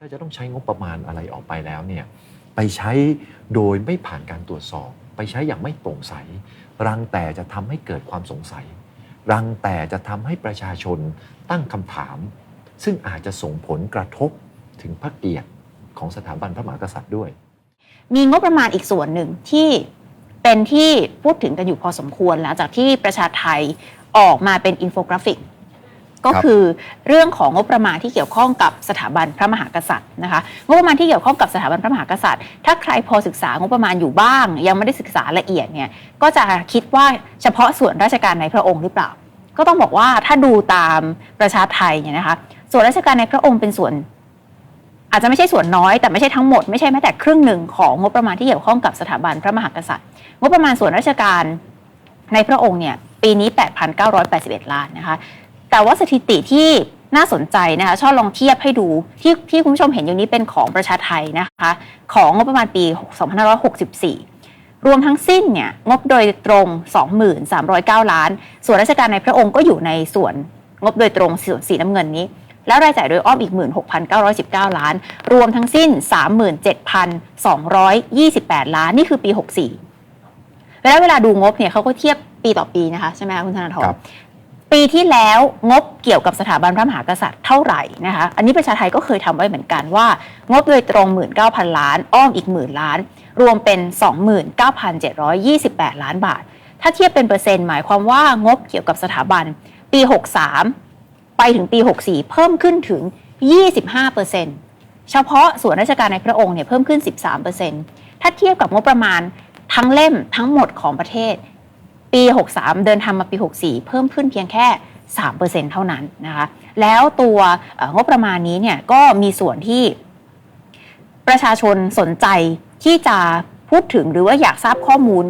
ถ้าจะต้องใช้งบประมาณอะไรออกไปแล้วเนี่ยไปใช้โดยไม่ผ่านการตรวจสอบ ไปใช้อย่างไม่โปร่งใส รังแต่จะทำให้เกิดความสงสัย รังแต่จะทำให้ประชาชนตั้งคำถาม ซึ่งอาจจะส่งผลกระทบถึงพระเกียรติของสถาบันพระมหากษัตริย์ด้วย มีงบประมาณอีกส่วนหนึ่งที่เป็นที่พูดถึงกันอยู่พอสมควรหลังจากที่ประชาไทยออกมาเป็นอินโฟกราฟิก ก็ครับคือเรื่องของงบประมาณที่เกี่ยวข้องกับสถาบันพระมหากษัตริย์นะคะงบประมาณที่เกี่ยวข้องกับสถาบันพระมหากษัตริย์ ถ้าใครพอศึกษางบประมาณอยู่บ้าง ยังไม่ได้ศึกษาละเอียดเนี่ยก็จะคิดว่าเฉพาะส่วนราชการในพระองค์หรือเปล่า ก็ต้องบอกว่าถ้าดูตามประชาไทยเนี่ยนะคะส่วนราชการในพระองค์เป็นส่วน อาจจะไม่ใช่ส่วนน้อยแต่ไม่ใช่ทั้งหมดไม่ใช่แม้แต่ครึ่งหนึ่งของงบประมาณที่เกี่ยวข้องกับสถาบันพระมหากษัตริย์ งบประมาณส่วนราชการในพระองค์เนี่ยปีนี้ 8,981 ล้านนะคะ แต่ว่าสถิติที่น่าสนใจนะคะชอบลองเทียบให้ดูที่ที่คุณผู้ชมเห็นอยู่นี้เป็นของประชาไทยนะคะ ของงบประมาณปี 2564 รวมทั้งสิ้นเนี่ยงบโดยตรง 2309 ล้าน ส่วนราชการในพระองค์ก็อยู่ในส่วนงบโดยตรงส่วนสีน้ำเงินนี้ แล้วรายจ่ายโดยอ้อมอีก 16,919 ล้าน รวมทั้งสิ้น 37,228 ล้านนี่คือปี 64 แล้วเวลาดูงบเนี่ยเขาก็เทียบปีต่อปีนะคะใช่ไหมคะคุณธนาธร ปีที่แล้วงบเกี่ยวกับสถาบันพระมหากษัตริย์เท่าไหร่นะคะ อันนี้ประชาไทยก็เคยทำไว้เหมือนกันว่า งบโดยตรง 19,000 ล้าน อ้อมอีกหมื่นล้าน รวมเป็น 29,728 ล้านบาท ถ้าเทียบเป็นเปอร์เซ็นต์หมายความว่างบเกี่ยวกับสถาบันปี 63 ไปถึงปี 64 เพิ่มขึ้นถึง 25เปอร์เซนต์เฉพาะส่วนราชการในพระองค์เนี่ยเพิ่มขึ้น 13เปอร์เซนต์ถ้าเทียบกับงบประมาณทั้งเล่มทั้งหมดของประเทศ 63 เดินทางมาปี 64 เพิ่มขึ้นเพียงแค่ 3%เท่านั้นนะคะ แล้วตัวเอ่องบประมาณนี้เนี่ยก็มีส่วนที่ประชาชนสนใจที่จะพูดถึงหรือว่าอยากทราบข้อมูล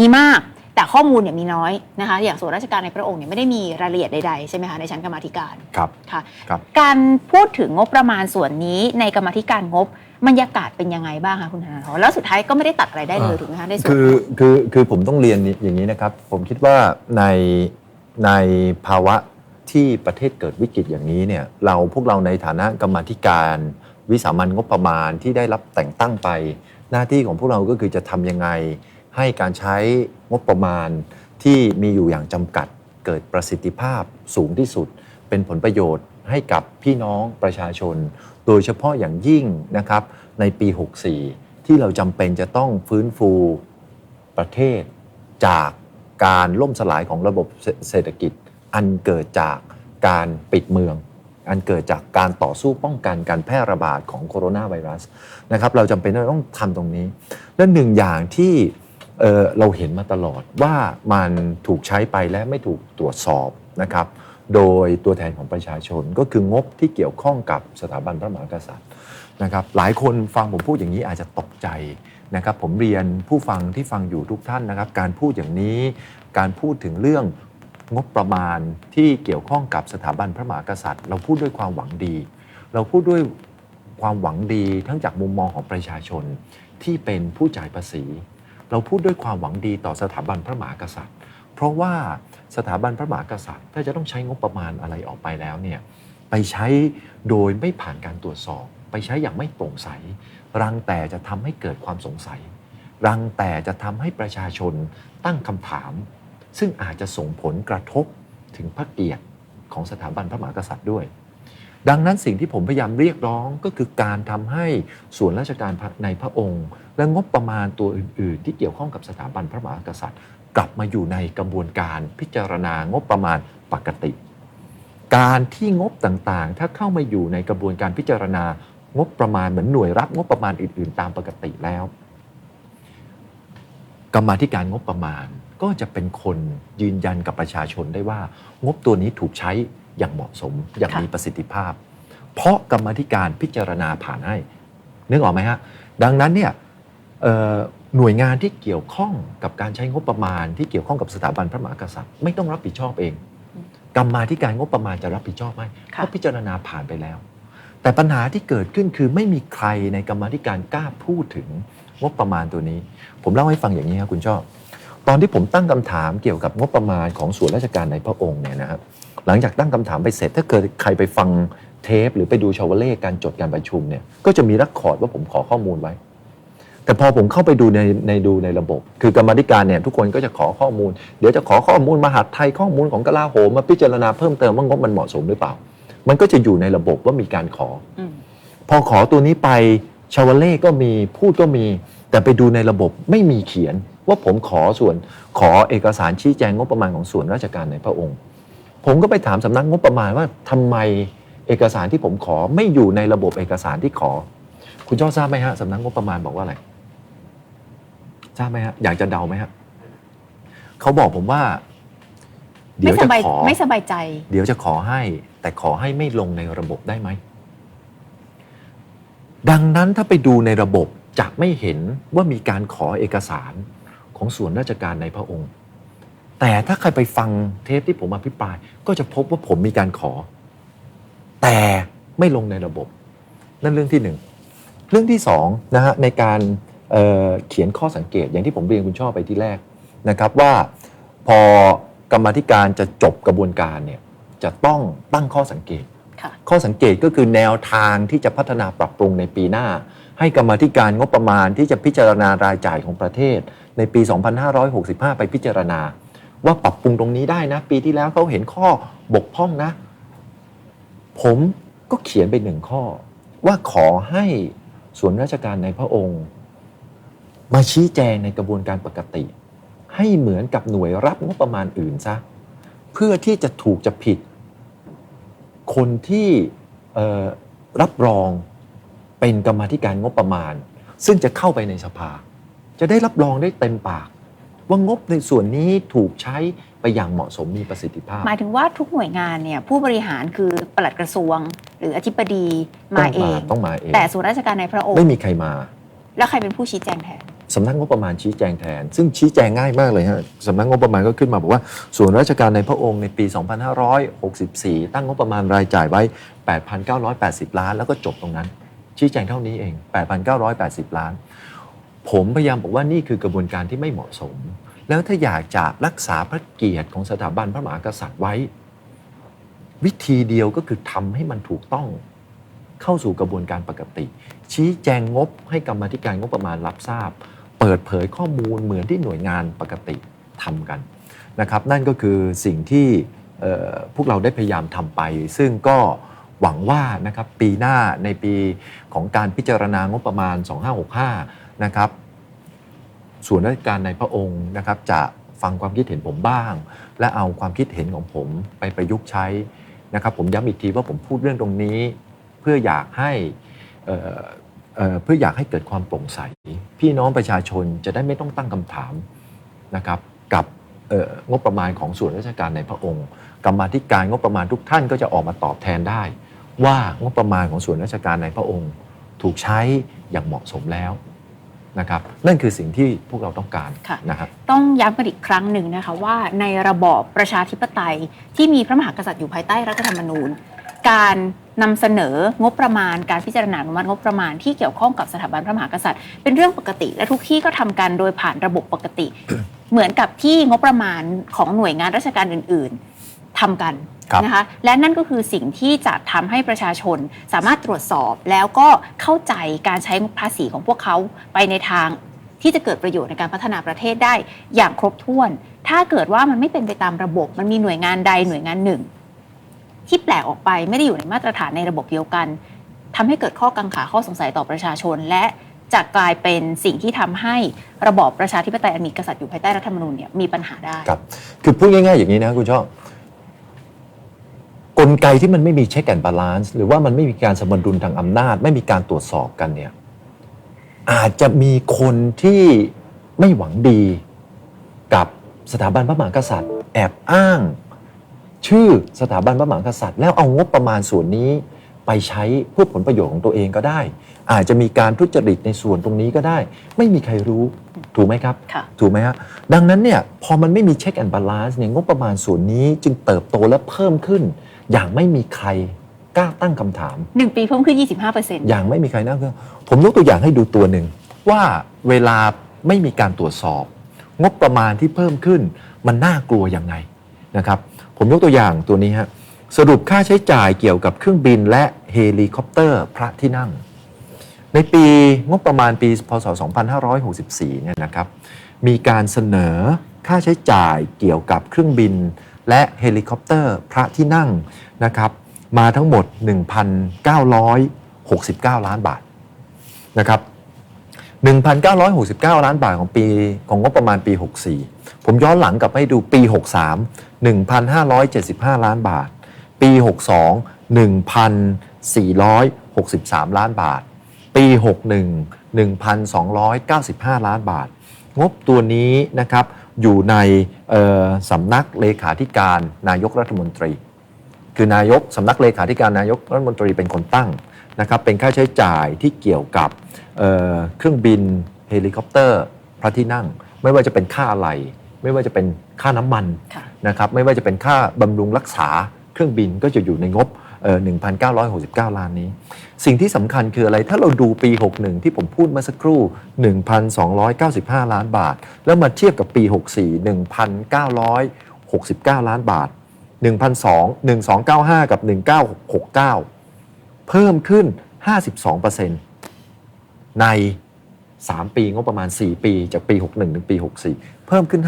มีมากแต่ข้อมูลเนี่ยมีน้อยนะคะอย่างส่วนราชการในพระองค์เนี่ยไม่ได้มีรายละเอียดใดๆใช่ไหมคะในชั้นกรรมาธิการครับค่ะครับการพูดถึงงบประมาณส่วนนี้ในกรรมาธิการงบ บรรยากาศเป็นยังไงบ้างคะคุณธนาธรแล้วสุดท้ายก็ไม่ได้ตัดอะไรได้เลยอ่าถูกไหมคะในส่วนคือของคือคือผมต้องเรียนอย่างนี้นะครับ ผมคิดว่าในในภาวะที่ประเทศเกิดวิกฤตอย่างนี้เนี่ยเราพวกเราในฐานะกรรมาธิการ วิสามันงบประมาณที่ได้รับแต่งตั้งไป หน้าที่ของพวกเราก็คือจะทำยังไง ให้การใช้งบประมาณที่มีอยู่อย่างจำกัดเกิดประสิทธิภาพสูงที่สุด เป็นผลประโยชน์ให้กับพี่น้องประชาชน โดยเฉพาะอย่างยิ่งนะครับในปี 64 ที่เราจำเป็นจะต้องฟื้นฟูประเทศจากการล่มสลายของระบบเศรษฐกิจ อันเกิดจากการปิดเมือง อันเกิดจากการต่อสู้ป้องกันการแพร่ระบาดของโคโรนาไวรัสนะครับเราจำเป็นต้องทำตรงนี้ และหนึ่งอย่างที่เเราเห็นมาตลอดว่ามันถูกใช้ไปและไม่ถูกตรวจสอบนะครับ โดยตัวแทนของประชาชนก็คืองบที่เกี่ยวข้องกับสถาบันพระมหากษัตริย์นะครับหลายคนฟังผมพูดอย่างนี้อาจจะตกใจนะครับผมเรียนผู้ฟังที่ฟังอยู่ทุกท่านนะครับ การพูดอย่างนี้การพูดถึงเรื่องงบประมาณที่เกี่ยวข้องกับสถาบันพระมหากษัตริย์ เราพูดด้วยความหวังดี เราพูดด้วยความหวังดีทั้งจากมุมมองของประชาชนที่เป็นผู้จ่ายภาษี เราพูดด้วยความหวังดีต่อสถาบันพระมหากษัตริย์ เพราะว่า สถาบันพระมหากษัตริย์ ถ้าจะต้องใช้งบประมาณอะไรออกไปแล้วเนี่ยไปใช้โดยไม่ผ่านการตรวจสอบ ไปใช้อย่างไม่โปร่งใส รังแต่จะทำให้เกิดความสงสัย รังแต่จะทำให้ประชาชนตั้งคำถาม ซึ่งอาจจะส่งผลกระทบถึงพระเกียรติของสถาบันพระมหากษัตริย์ด้วย ดังนั้นสิ่งที่ผมพยายามเรียกร้องก็คือการทำให้ส่วนราชการในพระองค์ และงบประมาณตัวอื่น ๆ ที่เกี่ยวข้องกับสถาบันพระมหากษัตริย์ กลับมาอยู่ในกระบวนการพิจารณางบประมาณปกติ การที่งบต่างๆ ถ้าเข้ามาอยู่ในกระบวนการพิจารณางบประมาณเหมือนหน่วยรับงบประมาณอื่น ๆ ตามปกติแล้ว กรรมาธิการงบประมาณก็จะเป็นคนยืนยันกับประชาชนได้ว่า งบตัวนี้ถูกใช้อย่างเหมาะสมอย่างมีประสิทธิภาพ เพราะกรรมาธิการพิจารณาผ่านให้นึกออกไหมฮะดังนั้นเนี่ย หน่วยงานที่เกี่ยวข้องกับการใช้งบประมาณ ที่เกี่ยวข้องกับสถาบันพระมหากษัตริย์ ไม่ต้องรับผิดชอบเองกรรมาธิการงบประมาณจะรับผิดชอบไหมค่ะเขาพิจารณาผ่านไปแล้ว แต่ปัญหาที่เกิดขึ้นคือไม่มีใครในกรรมาธิการกล้าพูดถึงงบประมาณตัวนี้ ผมเล่าให้ฟังอย่างนี้ครับคุณชอบ ตอนที่ผมตั้งคำถามเกี่ยวกับงบประมาณของส่วนราชการในพระองค์เนี่ยนะครับหลังจากตั้งคำถามไปเสร็จถ้าเกิดใครไปฟังเทป หรือไปดูชาวเลขการจดการประชุมเนี่ยก็จะมีรักคอร์ดว่าผมขอข้อมูลไว้ แต่พอผมเข้าไปดูในในดูในระบบ คือกรรมาธิการเนี่ยทุกคนก็จะขอข้อมูล เดี๋ยวจะขอข้อมูลมหาดไทยข้อมูลของกลาโหมมาพิจารณาเพิ่มเติมว่างบมันเหมาะสมหรือเปล่า มันก็จะอยู่ในระบบว่ามีการขออืมพอขอตัวนี้ไปชาวเล่ก็มีพูดก็มี แต่ไปดูในระบบไม่มีเขียนว่าผมขอส่วนขอเอกสารชี้แจงงบประมาณของส่วนราชการในพระองค์ ผมก็ไปถามสำนักงบประมาณว่าทำไมเอกสารที่ผมขอไม่อยู่ในระบบเอกสารที่ขอ คุณจ้อทราบไหมฮะสำนักงบประมาณบอกว่าอะไร ทราบไหมฮะอยากจะเดาไหมฮะเขาบอกผมว่า เดี๋ไม่ยวสจะบายขอ ไม่สบายใจ เดี๋ยวจะขอให้ แต่ขอให้ไม่ลงในระบบได้ไหม ดังนั้นถ้าไปดูในระบบจะไม่เห็นว่ามีการขอเอกสารของส่วนราชการในพระองค์ แต่ถ้าใครไปฟังเทปที่ผมอภิปราย ก็จะพบว่าผมมีการขอ แต่ไม่ลงในระบบ นั่นเรื่องที่หนึ่ง เรื่องที่สองนะฮะในการ เอ่อเขียนข้อสังเกตอย่างที่ผมเรียนคุณชอบไปที่แรกนะครับว่าพอกรรมาธิการจะจบกระบวนการเนี่ยจะต้องตั้งข้อสังเกตค่ะข้อสังเกตก็คือแนวทางที่จะพัฒนาปรับปรุงในปีหน้า ให้กรรมาธิการงบประมาณที่จะพิจารณารายจ่ายของประเทศ ในปี 2565 ไปพิจารณา ว่าปรับปรุงตรงนี้ได้นะ ปีที่แล้วเขาเห็นข้อบกพร่องนะ ผมก็เขียนไปหนึ่งข้อ ว่าขอให้ส่วนราชการในพระองค์ มาชี้แจงในกระบวนการปกติ ให้เหมือนกับหน่วยรับงบประมาณอื่นซะเพื่อที่จะถูกจะผิด คนที่เอ่อรับรองเป็นกรรมาธิการงบประมาณ ซึ่งจะเข้าไปในสภา จะได้รับรองได้เต็มปาก ว่างบในส่วนนี้ถูกใช้ไปอย่างเหมาะสมมีประสิทธิภาพ หมายถึงว่าทุกหน่วยงานเนี่ยผู้บริหารคือปลัดกระทรวง หรืออธิบดีมาเองต้องมาเองแต่ส่วนราชการในพระองค์ไม่มีใครมา แล้วใครเป็นผู้ชี้แจงแทน สำนักงบประมาณชี้แจงแทน ซึ่งชี้แจงง่ายมากเลยฮะสำนักงบประมาณก็ขึ้นมาบอกว่า ส่วนราชการในพระองค์ในปี 2564 ตั้งงบประมาณรายจ่ายไว้ 8,980 ล้าน แล้วก็จบตรงนั้น ชี้แจงเท่านี้เอง 8,980 ล้าน ผมพยายามบอกว่านี่คือกระบวนการที่ไม่เหมาะสม แล้วถ้าอยากจะรักษาพระเกียรติของสถาบันพระมหากษัตริย์ไว้ วิธีเดียวก็คือทำให้มันถูกต้องเข้าสู่กระบวนการปกติ ชี้แจงงบให้กรรมธิการงบประมาณรับทราบ เปิดเผยข้อมูลเหมือนที่หน่วยงานปกติทำกันนะครับ นั่นก็คือสิ่งที่พวกเราได้พยายามทำไป ซึ่งก็หวังว่านะครับปีหน้าในปีของการพิจารณางบประมาณ 2565 นะครับ ส่วนราชการในพระองค์นะครับจะฟังความคิดเห็นผมบ้าง และเอาความคิดเห็นของผมไปประยุกต์ใช้นะครับ ผมย้ำอีกทีว่าผมพูดเรื่องตรงนี้ เพื่ออยากให้ เอ่อเอ่อเพื่ออยากให้เกิดความโปร่งใส พี่น้องประชาชนจะได้ไม่ต้องตั้งคำถามนะครับกับเอ่องบประมาณของส่วนราชการในพระองค์ กรรมาธิการงบประมาณทุกท่านก็จะออกมาตอบแทนได้ ว่างบประมาณของส่วนราชการในพระองค์ ถูกใช้อย่างเหมาะสมแล้วนะครับนั่นคือสิ่งที่พวกเราต้องการค่ะนะครับต้องย้ำกันอีกครั้งหนึ่งนะคะว่าในระบอบประชาธิปไตยที่มีพระมหากษัตริย์อยู่ภายใต้รัฐธรรมนูญ การ นำเสนองบประมาณการพิจารณาอนุมัติงบประมาณที่เกี่ยวข้องกับสถาบันพระมหากษัตริย์ เป็นเรื่องปกติ และทุกที่ก็ทำกันโดยผ่านระบบปกติ เหมือนกับที่งบประมาณของหน่วยงานราชการอื่น ๆทำกันครับนะคะและนั่นก็คือสิ่งที่จะทำให้ประชาชนสามารถตรวจสอบแล้วก็เข้าใจการใช้ภาษีของพวกเขาไปในทางที่จะเกิดประโยชน์ในการพัฒนาประเทศได้อย่างครบถ้วน ถ้าเกิดว่ามันไม่เป็นไปตามระบบ มันมีหน่วยงานใดหน่วยงานหนึ่ง ที่แปลกออกไปไม่ได้อยู่ในมาตรฐานในระบบเดียวกันทำให้เกิดข้อกังขาข้อสงสัยต่อประชาชน และจะกลายเป็นสิ่งที่ทำให้ระบอบประชาธิปไตยอันมีกษัตริย์อยู่ภายใต้รัฐธรรมนูญเนี่ยมีปัญหาได้ครับคือพูดง่าย ๆ อย่างนี้นะคุณชอบกลไกที่มันไม่มีเช็คแอนด์บาลานซ์หรือว่ามันไม่มีการสมดุลทางอำนาจ ไม่มีการตรวจสอบกันเนี่ยอาจจะมีคนที่ไม่หวังดีกับสถาบันพระมหากษัตริย์ แอบอ้าง ชื่อสถาบันพระมหากษัตริย์ แล้วเอางบประมาณส่วนนี้ไปใช้เพื่อผลประโยชน์ของตัวเองก็ได้ อาจจะมีการทุจริตในส่วนตรงนี้ก็ได้ ไม่มีใครรู้ถูกไหมครับค่ะถูกไหมฮะดังนั้นเนี่ยพอมันไม่มีเช็คแอนด์บาลานซ์เนี่ยงบประมาณส่วนนี้จึงเติบโตและเพิ่มขึ้น อย่างไม่มีใครกล้าตั้งคำถามหนึ่งปีเพิ่มขึ้น 25เปอร์เซ็นต์อย่างไม่มีใครนั่งเครื่องผมยกตัวอย่างให้ดูตัวหนึ่ง ว่าเวลาไม่มีการตรวจสอบ งบประมาณที่เพิ่มขึ้น มันน่ากลัวยังไงนะครับ ผมยกตัวอย่างตัวนี้ฮะสรุปค่าใช้จ่ายเกี่ยวกับเครื่องบินและเฮลิคอปเตอร์พระที่นั่ง ในปีงบประมาณปีพศ 2564 เนี่ยนะครับ มีการเสนอค่าใช้จ่ายเกี่ยวกับเครื่องบินและเฮลิคอปเตอร์พระที่นั่งนะครับ มาทั้งหมด 1,969 ล้านบาทนะครับ 1,969 ล้านบาทของปีของงบประมาณปี 64 ผมย้อนหลังกลับให้ดูปี 63 1,575 ล้านบาท ปี 62 1,463 ล้านบาท ปี 61 1,295 ล้านบาท งบตัวนี้นะครับอยู่ในสำนักเลขาธิการนายกรัฐมนตรี คือนายกสำนักเลขาธิการนายกรัฐมนตรีเป็นคนตั้ง นะครับเป็นค่าใช้จ่ายที่เกี่ยวกับเอ่อเครื่องบินเฮลิคอปเตอร์พระที่นั่ง ไม่ว่าจะเป็นค่าอะไหล่ไม่ว่าจะเป็นค่าน้ำมันค่ะนะครับไม่ว่าจะเป็นค่าบำรุงรักษาเครื่องบินก็จะอยู่ในงบเอ่อ1,969 ล้านนี้ สิ่งที่สำคัญคืออะไร ถ้าเราดูปี 61 ที่ผมพูดเมื่อสักครู่ 1,295 ล้านบาท แล้วมาเทียบกับปี 64 1,969 ล้านบาท 1,200 1295 กับ 1969 เพิ่มขึ้น 52%ใน 3 ปีงบประมาณ 4 ปี จากปี 61 ถึงปี 64 เพิ่มขึ้น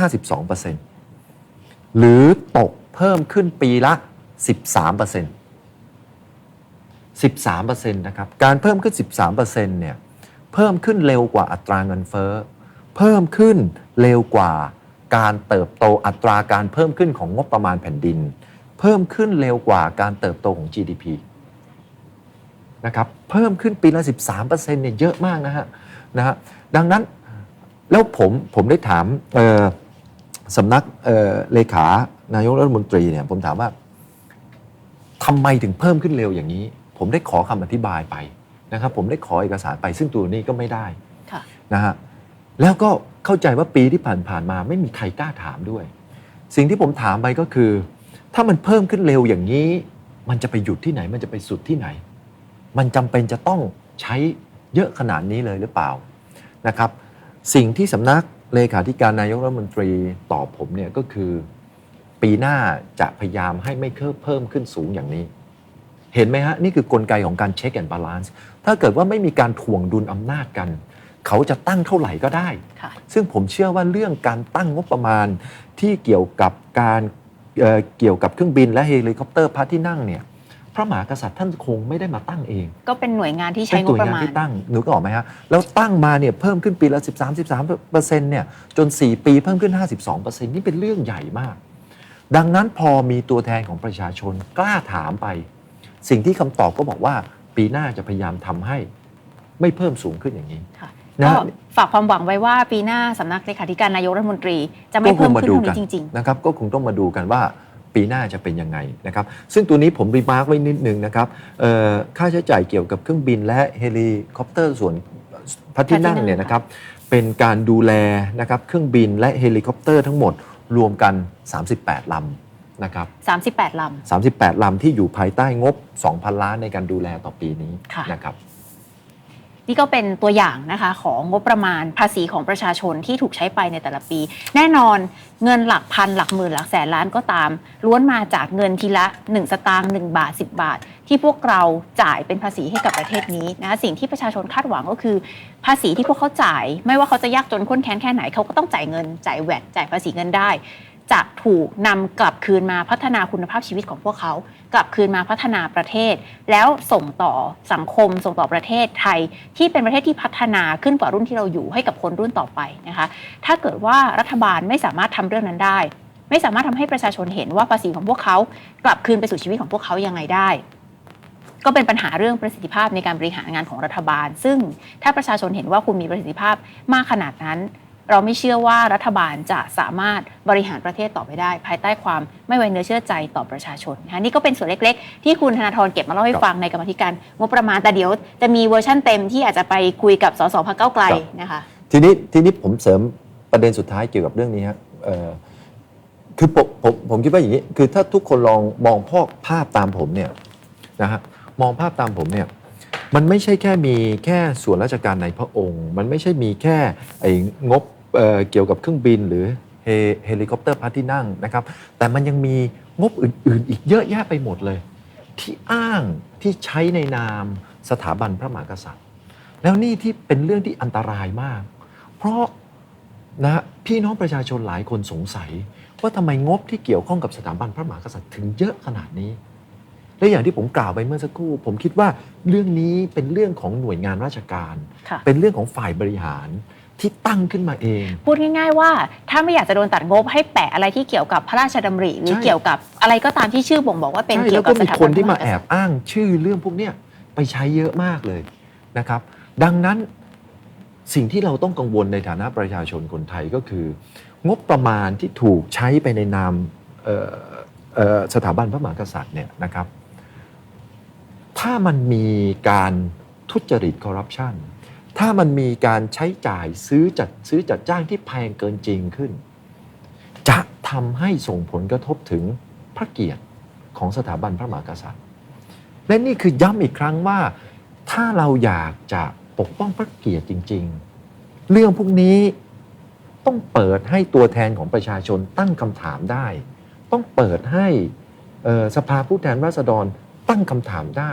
52%หรือตกเพิ่มขึ้นปีละ 13% 13%นะครับการเพิ่มขึ้น 13%เนี่ยเพิ่มขึ้นเร็วกว่าอัตราเงินเฟ้อเพิ่มขึ้นเร็วกว่าการเติบโตอัตราการเพิ่มขึ้นของงบประมาณแผ่นดิน เพิ่มขึ้นเร็วกว่าการเติบโตของ GDP นะครับเพิ่มขึ้นปีละ 13%เนี่ยเยอะมากนะฮะนะฮะดังนั้นแล้วผมผมได้ถามเอ่อสำนักเอ่อเลขานายกรัฐมนตรีเนี่ยผมถามว่าทำไมถึงเพิ่มขึ้นเร็วอย่างนี้ ผมได้ขอคำอธิบายไปนะครับผมได้ขอเอกสารไปซึ่งตัวนี้ก็ไม่ได้ค่ะนะฮะแล้วก็เข้าใจว่าปีที่ผ่านๆมาไม่มีใครกล้าถามด้วย สิ่งที่ผมถามไปก็คือ ถ้ามันเพิ่มขึ้นเร็วอย่างนี้ มันจะไปหยุดที่ไหนมันจะไปสุดที่ไหน มันจำเป็นจะต้องใช้เยอะขนาดนี้เลยหรือเปล่านะครับ สิ่งที่สำนักเลขาธิการนายกรัฐมนตรีตอบผมเนี่ยก็คือ ปีหน้าจะพยายามให้ไม่เพิ่มเพิ่มขึ้นสูงอย่างนี้ เห็นไหมฮะ นี่คือกลไกของการเช็คแอนด์บาลานซ์ถ้าเกิดว่าไม่มีการถ่วงดุลอำนาจกัน เขาจะตั้งเท่าไหร่ก็ได้ค่ะซึ่งผมเชื่อว่าเรื่องการตั้งงบประมาณที่เกี่ยวกับการเอ่อเกี่ยวกับเครื่องบินและเฮลิคอปเตอร์พระที่นั่งเนี่ย พระมหากษัตริย์ท่านคงไม่ได้มาตั้งเองก็เป็นหน่วยงานที่เป็ใช้นงตับวประงานมาณที่ตั้งหนูก็ออกไหมฮะแล้วตั้งมาเนี่ยเพิ่มขึ้นปีละ 13 13เปอร์เซ็นต์เนี่ยจน 4 ปีเพิ่มขึ้น 52เปอร์เซ็นต์นี่เป็นเรื่องใหญ่มาก ดังนั้นพอมีตัวแทนของประชาชนกล้าถามไป สิ่งที่คำตอบก็บอกว่าปีหน้าจะพยายามทำให้ไม่เพิ่มสูงขึ้นอย่างนี้ค่ะนะก็ฝากความหวังไว้ว่าปีหน้าสำนักเลขาธิการนายกรัฐมนตรี จะไม่ก็คเพิ่งมมาขึ้นดูเท่ากันนี้จริงนะครับก็คงต้องมาดูกันว่า ปีหน้าจะเป็นยังไงนะครับ ซึ่งตัวนี้ผมรีมาร์กไว้นิดนึงนะครับเอ่อค่าใช้จ่ายเกี่ยวกับเครื่องบินและเฮลิคอปเตอร์ส่วนพระที่นั่งเนี่ยนะครับ เป็นการดูแลนะครับเครื่องบินและเฮลิคอปเตอร์ทั้งหมดรวมกัน 38 ลำนะครับๆ38ล38 ลำที่อยู่ภายใต้งบ 2,000 ล้านในการดูแลต่อปีนี้ค่ะนะครับำ นี่ก็เป็นตัวอย่างนะคะของงบประมาณภาษีของประชาชนที่ถูกใช้ไปในแต่ละปี แน่นอนเงินหลักพันหลักหมื่นหลักแสนล้านก็ตาม ล้วนมาจากเงินทีละ 1 สตางค์1บาท 10 บาท ที่พวกเราจ่ายเป็นภาษีให้กับประเทศนี้นะคะสิ่งที่ประชาชนคาดหวังก็คือ ภาษีที่พวกเขาจ่าย ไม่ว่าเขาจะยากจนข้นแค้นแค่ไหนเขาก็ต้องจ่ายเงินจ่ายแวดจ่ายภาษีเงินได้ จะถูกนำกลับคืนมาพัฒนาคุณภาพชีวิตของพวกเขา กลับคืนมาพัฒนาประเทศ แล้วส่งต่อสังคม ส่งต่อประเทศไทย ที่เป็นประเทศที่พัฒนาขึ้นกว่ารุ่นที่เราอยู่ให้กับคนรุ่นต่อไปนะคะถ้าเกิดว่ารัฐบาลไม่สามารถทำเรื่องนั้นได้ ไม่สามารถทำให้ประชาชนเห็นว่าภาษีของพวกเขา กลับคืนไปสู่ชีวิตของพวกเขายังไงได้ก็เป็นปัญหาเรื่องประสิทธิภาพในการบริหารงานของรัฐบาล ซึ่งถ้าประชาชนเห็นว่าคุณมีประสิทธิภาพมากขนาดนั้น เราไม่เชื่อว่ารัฐบาลจะสามารถบริหารประเทศต่อไปได้ ภายใต้ความไม่ไว้เนื้อเชื่อใจต่อประชาชนนะคะนี่ก็เป็นส่วนเล็กๆ ที่คุณธนาธรเก็บมาเล่าให้ฟังในกรรมธิการงบประมาณแต่เดี๋ยวจะมีเวอร์ชั่นเต็มที่อาจจะไปคุยกับสสพักเก้าไกลนะคะทีนี้ทีนี้ผมเสริมประเด็นสุดท้ายเกี่ยวกับเรื่องนี้ครับคือผมผมผมคิดว่าอย่างนี้ คือถ้าทุกคนลองมองพอกภาพตามผมเนี่ยนะฮะมองภาพตามผมเนี่ยมันไม่ใช่แค่มีแค่ส่วนราชการในพระองค์ มันไม่ใช่มีแค่ไอ้งบ เอ่อเกี่ยวกับเครื่องบินหรือเฮเฮลิคอปเตอร์พาที่นั่งนะครับ แต่มันยังมีงบอื่น ๆ อีกเยอะแยะไปหมดเลย ที่อ้างที่ใช้ในนามสถาบันพระมหากษัตริย์ แล้วนี่ที่เป็นเรื่องที่อันตรายมาก เพราะนะพี่น้องประชาชนหลายคนสงสัย ว่าทำไมงบที่เกี่ยวข้องกับสถาบันพระมหากษัตริย์ถึงเยอะขนาดนี้ และอย่างที่ผมกล่าวไปเมื่อสักครู่ ผมคิดว่าเรื่องนี้เป็นเรื่องของหน่วยงานราชการค่ะเป็นเรื่องของฝ่ายบริหาร ที่ตั้งขึ้นมาเอง พูดง่ายๆว่าถ้าไม่อยากจะโดนตัดงบให้แปะอะไรที่เกี่ยวกับพระราชดำริ หรือใช่ เกี่ยวกับอะไรก็ตามที่ชื่อบ่งบอกว่าเป็นใช่เกี่แล้ยววก็กับสมีถาคบันนที่มาพระแอหกษัตริย์บอ้างชื่อเรื่องพวกเนี้ยไปใช้เยอะมากเลยนะครับ ดังนั้นสิ่งที่เราต้องกังวลในฐานะประชาชนคนไทยก็คือ งบประมาณที่ถูกใช้ไปในนามเอ่อเอ่อสถาบันพระมหากษัตริย์เนี่ยนะครับ ถ้ามันมีการทุจริตคอร์รัปชัน ถ้ามันมีการใช้จ่ายซื้อจัดซื้อจัดจ้างที่แพงเกินจริงขึ้น จะทำให้ส่งผลกระทบถึงพระเกียรติของสถาบันพระมหากษัตริย์ และนี่คือย้ำอีกครั้งว่า ถ้าเราอยากจะปกป้องพระเกียรติจริง ๆ เรื่องพวกนี้ต้องเปิดให้ตัวแทนของประชาชนตั้งคำถามได้ ต้องเปิดให้สภาผู้แทนราษฎรตั้งคำถามได้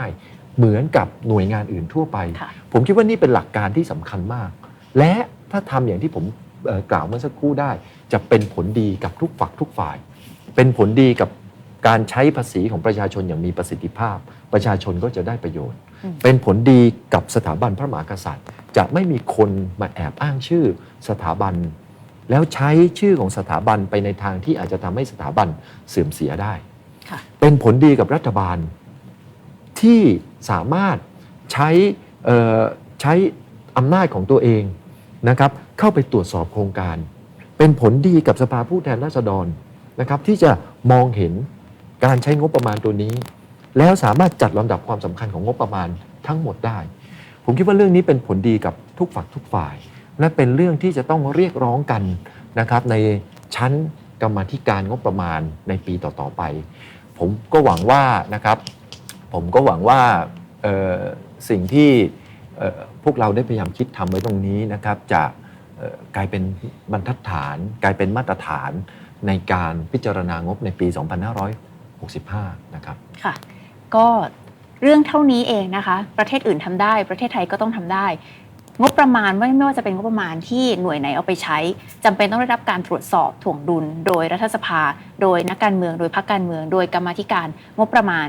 เหมือนกับหน่วยงานอื่นทั่วไปค่ะผมคิดว่านี่เป็นหลักการที่สำคัญมาก และถ้าทำอย่างที่ผมเอ่อกล่าวเมื่อสักครู่ได้ จะเป็นผลดีกับทุกฝักทุกฝ่าย เป็นผลดีกับการใช้ภาษีของประชาชนอย่างมีประสิทธิภาพ ประชาชนก็จะได้ประโยชน์อืมเป็นผลดีกับสถาบันพระมหากษัตริย์ จะไม่มีคนมาแอบอ้างชื่อสถาบัน แล้วใช้ชื่อของสถาบันไปในทางที่อาจจะทำให้สถาบันเสื่อมเสียได้ค่ะเป็นผลดีกับรัฐบาล ที่สามารถใช้ใช้อำนาจของตัวเองนะครับเข้าไปตรวจสอบโครงการ เป็นผลดีกับสภาผู้แทนราษฎรนะครับที่จะมองเห็นการใช้งบประมาณตัวนี้ แล้วสามารถจัดลำดับความสำคัญของงบประมาณทั้งหมดได้ ผมคิดว่าเรื่องนี้เป็นผลดีกับทุกฝักทุกฝ่าย และเป็นเรื่องที่จะต้องเรียกร้องกันนะครับในชั้นกรรมธิการงบประมาณในปีต่อๆไป ผมก็หวังว่านะครับ ผมก็หวังว่าสิ่งที่พวกเราได้พยายามคิดทำไว้ตรงนี้นะครับจะกลายเป็นบรรทัดฐาน กลายเป็นมาตรฐานในการพิจารณางบในปี 2565 นะครับ ค่ะ ก็เรื่องเท่านี้เองนะคะ ประเทศอื่นทำได้ ประเทศไทยก็ต้องทำได้ งบประมาณไม่ไม่ว่าจะเป็นงบประมาณที่หน่วยไหนเอาไปใช้จำเป็นต้องได้รับการตรวจสอบถ่วงดุล โดยรัฐสภา โดยนักการเมือง โดยพรรคการเมือง โดยกรรมธิการงบประมาณ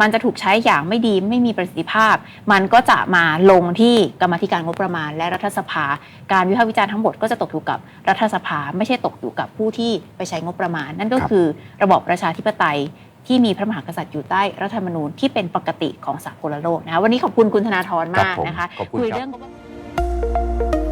มันจะถูกใช้อย่างไม่ดีไม่มีประสิทธิภาพ มันก็จะมาลงที่กรรมาธิการงบประมาณ และรัฐสภา การวิพากษ์วิจารณ์ทั้งหมดก็จะตกอยู่กับรัฐสภา ไม่ใช่ตกอยู่กับผู้ที่ไปใช้งบประมาณ นั่นก็ครับคือระบอบประชาธิปไตยที่มีพระมหากษัตริย์อยู่ใต้รัฐธรรมนูญที่เป็นปกติของสากลโลกนะคะวันนี้ขอบคุณคุณธนาธรครับมากผมนะคะขอบคุณคุยครับเรื่อง